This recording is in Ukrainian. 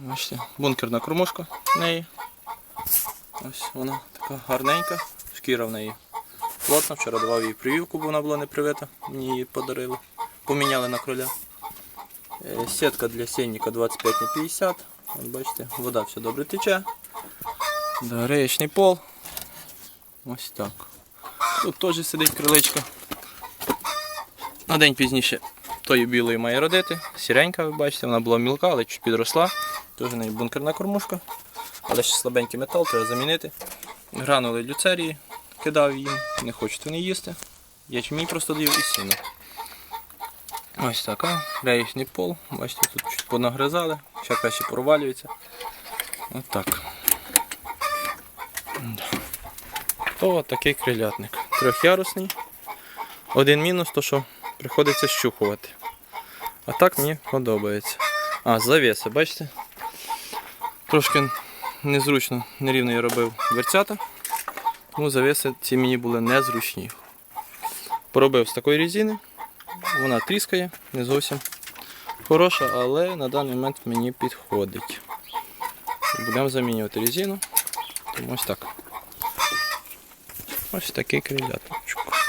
Бачите, бункерна кормушка в неї. Ось вона така гарненька, шкіра в неї плотна. Вчора давав їй прививку, бо вона була не привита. Мені її подарили. Поміняли на кроля. Е, Сітка для сінника 25 на 50. От бачите, вода все добре тече. Да, пол. Ось так. Тут теж сидить криличка. На день пізніше тої білої має родити. Сіренька, ви бачите, вона була мілка, але чуть підросла. Теж в неї бункерна кормушка. Але ще слабенький метал, треба замінити. Гранули люцерії кидав їм, не хочуть вони їсти. Ячмінь просто даю і сіно. Ось така, реєчний пол. Бачите, тут чуть понагризали, ще краще провалюється. Ось так. То такий крилятник. Трьохярусний. Один мінус, то що приходиться щухувати. А так мені подобається. А, завіси, бачите? Трошки незручно, нерівно я робив дверцята. Тому завіси ці мені були незручні. Поробив з такої резини. Вона тріскає, не зовсім хороша, але на даний момент мені підходить. Будемо замінювати резину. Тому ось так. Ось такий крилятничок.